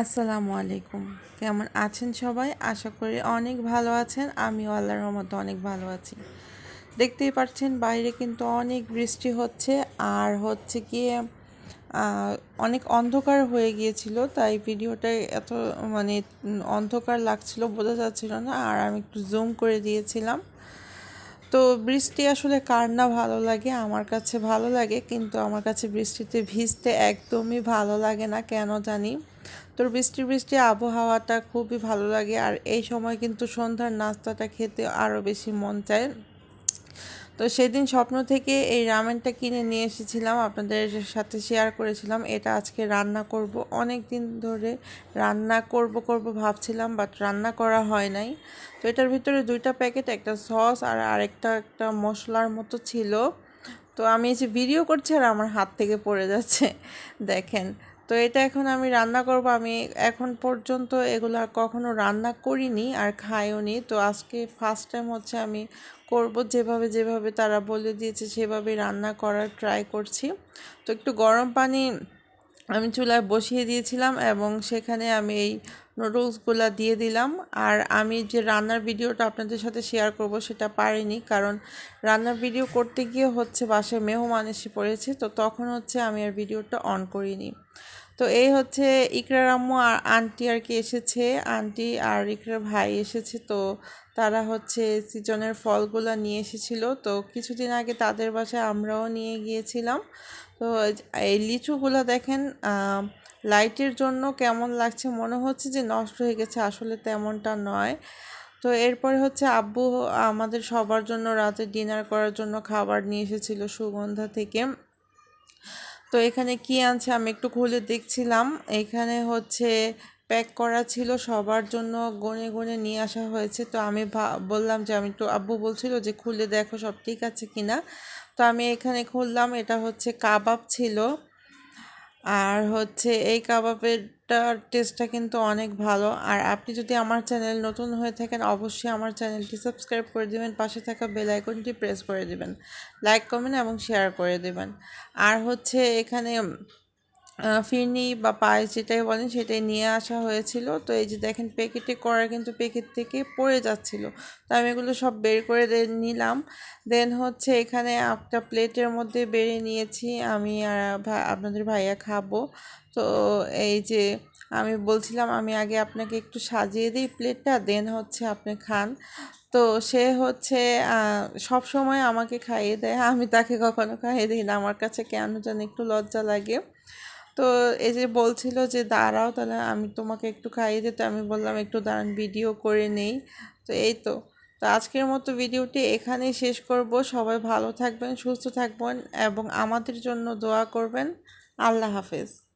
আসসালামু আলাইকুম। কেমন আছেন সবাই? আশা করি অনেক ভালো আছেন। আমিও আল্লাহর রহমতে অনেক ভালো আছি। দেখতেই পাচ্ছেন, বাইরে কিন্তু অনেক বৃষ্টি হচ্ছে। আর হচ্ছে গিয়ে অনেক অন্ধকার হয়ে গিয়েছিল। তাই ভিডিওটা এত মানে অন্ধকার লাগছিল বোঝা যাচ্ছিল না। আর আমি একটু জুম করে দিয়েছিলাম। তো বৃষ্টি আসলে কার না ভালো লাগে? আমার কাছে ভালো লাগে। কিন্তু আমার কাছে বৃষ্টিতে ভিজতে একদমই ভালো লাগে না। কেন জানি? তো বৃষ্টি বৃষ্টি আবহাওয়াটা খুবই ভালো লাগে আর এই সময় কিন্তু সন্ধ্যার নাস্তাটা খেতে আরও বেশি মন চায়। তো সেদিন স্বপ্ন থেকে এই রামেনটা কিনে নিয়ে এসেছিলাম, আপনাদের সাথে শেয়ার করেছিলাম। এটা আজকে রান্না করব। অনেক দিন ধরে রান্না করব করব ভাবছিলাম বাট রান্না করা হয় নাই। তো এটার ভিতরে দুইটা প্যাকেট, একটা সস আর আরেকটা, একটা মশলার মতো ছিল। তো আমি যে ভিডিও করছি আর আমার হাত থেকে পড়ে যাচ্ছে। দেখেন তো এটা এখন আমি রান্না করব। আমি এখন পর্যন্ত এগুলো কখনো রান্না করিনি আর খাইও নি। তো আজকে ফার্স্ট টাইম হচ্ছে আমি করব যেভাবে যেভাবে তারা বলে দিয়েছে সেভাবে রান্না করার ট্রাই করছি। তো একটু গরম পানি আমি চুলায় বসিয়ে দিয়েছিলাম এবং সেখানে আমি এই নুডলসগুলো দিয়ে দিলাম। আর আমি যে রান্নার ভিডিওটা আপনাদের সাথে শেয়ার করব সেটা পারিনি কারণ রান্নার ভিডিও করতে গিয়ে হচ্ছে বাসায় মেহমান এসে পড়েছে, তো তখন হচ্ছে আমি আর ভিডিওটা অন করিনি। তো এই হচ্ছে ইকরার আম্মু আর আন্টি আর কি এসেছে। আন্টি আর ইকরার ভাই এসেছে। তো তারা হচ্ছে সিজনের ফলগুলো নিয়ে এসেছিল। তো কিছুদিন আগে তাদের বাসায় আমরাও নিয়ে গিয়েছিলাম। তো এই লিচুগুলো দেখেন লাইটের জন্য কেমন লাগছে মনে হচ্ছে যে নষ্ট হয়ে গেছে। আসলে তেমনটা নয়। তো এরপরে হচ্ছে আব্বু আমাদের সবার জন্য রাতে ডিনার করার জন্য খাবার নিয়ে এসেছিল সুগন্ধা থেকে। তো এখানে কি আছে আমি একটু খুলে দেখছিলাম। এখানে হচ্ছে প্যাক করা ছিল, সবার জন্য গনে গনে নিয়ে আসা হয়েছে। তো আমি বললাম যে আমি একটু, আব্বু বলছিল যে খুলে দেখো সব ঠিক আছে কিনা। তো আমি এখানে খুললাম, এটা হচ্ছে কাবাব ছিল। আর হচ্ছে এই কাবাবেরটার টেস্টটা কিন্তু অনেক ভালো। আর আপনি যদি আমার চ্যানেল নতুন হয়ে থাকেন, অবশ্যই আমার চ্যানেলটি সাবস্ক্রাইব করে দেবেন, পাশে থাকা বেল আইকনটি প্রেস করে দেবেন। লাইক, কমেন্ট এবং শেয়ার করে দেবেন। আর হচ্ছে এখানে ফিরনি বা পায়েস যেটাই বলেন সেটাই নিয়ে আসা হয়েছিল। তো এই যে দেখেন প্যাকেটে করা কিন্তু প্যাকেট থেকে পড়ে যাচ্ছিল। তো আমি এগুলো সব বের করে নিলাম। দেন হচ্ছে এখানে একটা প্লেটের মধ্যে বেড়ে নিয়েছি। আমি আর আপনাদের ভাইয়া খাব। তো এই যে আমি বলছিলাম, আমি আগে আপনাকে একটু সাজিয়ে দিই প্লেটটা, দেন হচ্ছে আপনি খান। তো সে হচ্ছে সব সময় আমাকে খাইয়ে দেয়, আমি তাকে কখনো খাইয়ে দিই না। আমার কাছে কেন যেন একটু লজ্জা লাগে। তো এই যে বলছিল যে, দাঁড়াও তাহলে, আমি তোমাকে একটু খাইয়ে দিতে। আমি বললাম, একটু দাঁড়ান, ভিডিও করে নেই। তো এই তো। তো আজকের মতো ভিডিওটি এখানেই শেষ করব। সবাই ভালো থাকবেন, সুস্থ থাকবেন এবং আমাদের জন্য দোয়া করবেন। আল্লাহ হাফেজ।